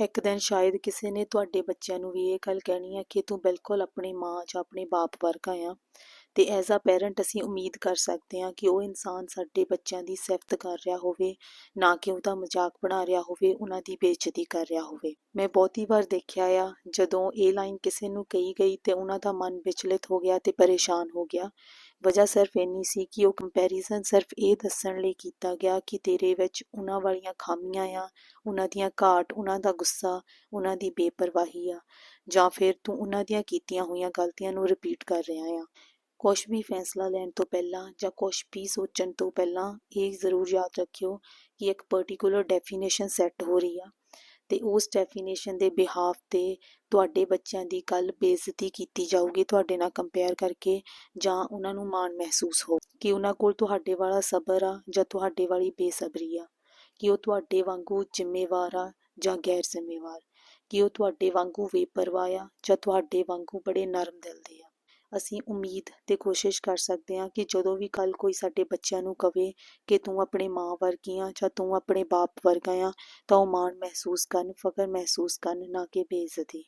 ਇੱਕ ਦਿਨ ਸ਼ਾਇਦ ਕਿਸੇ ਨੇ ਤੁਹਾਡੇ ਬੱਚਿਆਂ ਨੂੰ ਵੀ ਇਹ ਗੱਲ ਕਹਿਣੀ ਹੈ ਕਿ ਤੂੰ ਬਿਲਕੁਲ ਆਪਣੀ ਮਾਂ ਜਾਂ ਆਪਣੇ ਬਾਪ ਵਰਗਾ ਆ। ਤੇ ਐਜ਼ ਅ ਪੈਰੈਂਟ ਅਸੀਂ ਉਮੀਦ ਕਰ ਸਕਦੇ ਹਾਂ ਕਿ ਉਹ ਇਨਸਾਨ ਸਾਡੇ ਬੱਚਿਆਂ ਦੀ ਸਿਫਤ ਕਰ ਰਿਹਾ ਹੋਵੇ, ਨਾ ਕਿ ਉਹਦਾ ਮਜ਼ਾਕ ਬਣਾ ਰਿਹਾ ਹੋਵੇ, ਉਹਨਾਂ ਦੀ ਬੇਇੱਜ਼ਤੀ ਕਰ ਰਿਹਾ ਹੋਵੇ। ਮੈਂ ਬਹੁਤੀ ਵਾਰ ਦੇਖਿਆ ਆ, ਜਦੋਂ ਇਹ ਲਾਈਨ ਕਿਸੇ ਨੂੰ ਕਹੀ ਗਈ ਤੇ ਉਹਨਾਂ ਦਾ ਮਨ ਵਿਚਲਿਤ ਹੋ ਗਿਆ ਤੇ ਪਰੇਸ਼ਾਨ ਹੋ ਗਿਆ। ਵਜ੍ਹਾ ਸਿਰਫ ਇੰਨੀ ਸੀ ਕਿ ਉਹ ਕੰਪੈਰੀਜ਼ਨ ਸਿਰਫ ਇਹ ਦੱਸਣ ਲਈ ਕੀਤਾ ਗਿਆ ਕਿ ਤੇਰੇ ਵਿੱਚ ਉਹਨਾਂ ਵਾਲੀਆਂ ਖਾਮੀਆਂ ਆ, ਉਹਨਾਂ ਦੀਆਂ ਘਾਟ, ਉਹਨਾਂ ਦਾ ਗੁੱਸਾ, ਉਹਨਾਂ ਦੀ ਬੇਪਰਵਾਹੀ ਆ, ਜਾਂ ਫਿਰ ਤੂੰ ਉਹਨਾਂ ਦੀਆਂ ਕੀਤੀਆਂ ਹੋਈਆਂ ਗਲਤੀਆਂ ਨੂੰ ਰਿਪੀਟ ਕਰ ਰਿਹਾ ਆ। ਕੁਝ ਵੀ ਫੈਸਲਾ ਲੈਣ ਤੋਂ ਪਹਿਲਾਂ ਜਾਂ ਕੁਝ ਵੀ ਸੋਚਣ ਤੋਂ ਪਹਿਲਾਂ ਇਹ ਜ਼ਰੂਰ ਯਾਦ ਰੱਖਿਓ ਕਿ ਇੱਕ ਪਾਰਟਿਕੂਲਰ ਡੈਫੀਨੇਸ਼ਨ ਸੈੱਟ ਹੋ ਰਹੀ ਆ ਤੇ ਉਸ ਡੈਫੀਨੇਸ਼ਨ ਦੇ ਬਿਹਾਫ ਤੇ ਤੁਹਾਡੇ ਬੱਚਿਆਂ ਦੀ ਕੱਲ ਬੇਇੱਜ਼ਤੀ ਕੀਤੀ ਜਾਊਗੀ, ਤੁਹਾਡੇ ਨਾਲ ਕੰਪੇਅਰ ਕਰਕੇ ਜਾਂ ਉਹਨਾਂ ਨੂੰ ਮਾਣ ਮਹਿਸੂਸ ਹੋ ਕਿ ਉਹਨਾਂ ਕੋਲ ਤੁਹਾਡੇ ਵਾਲਾ ਸਬਰ ਆ ਜਾਂ ਤੁਹਾਡੇ ਵਾਲੀ ਬੇਸਬਰੀ ਆ, ਕਿ ਉਹ ਤੁਹਾਡੇ ਵਾਂਗੂ ਜ਼ਿੰਮੇਵਾਰ ਆ ਜਾਂ ਗੈਰ ਜ਼ਿੰਮੇਵਾਰ ਕਿ ਉਹ ਤੁਹਾਡੇ ਵਾਂਗੂ ਬੇਪਰਵਾਹ ਆ ਜਾਂ ਤੁਹਾਡੇ ਵਾਂਗੂ ਬੜੇ ਨਰਮ ਦਿਲ ਦੇ ਆ। ਅਸੀਂ ਉਮੀਦ ਤੇ ਕੋਸ਼ਿਸ਼ ਕਰ ਸਕਦੇ ਹਾਂ ਕਿ ਜਦੋਂ ਵੀ ਕੱਲ ਕੋਈ ਸਾਡੇ ਬੱਚਿਆਂ ਨੂੰ ਕਵੇ ਕਿ ਤੂੰ ਆਪਣੇ ਮਾਂ ਵਰਗੀ ਆ ਜਾਂ ਤੂੰ ਆਪਣੇ ਬਾਪ ਵਰਗਾ ਆ, ਤਾਂ ਉਹ ਮਾਣ ਮਹਿਸੂਸ ਕਰਨ, ਫਖਰ ਮਹਿਸੂਸ ਕਰਨ, ਨਾ ਕਿ ਬੇਇੱਜ਼ਤੀ।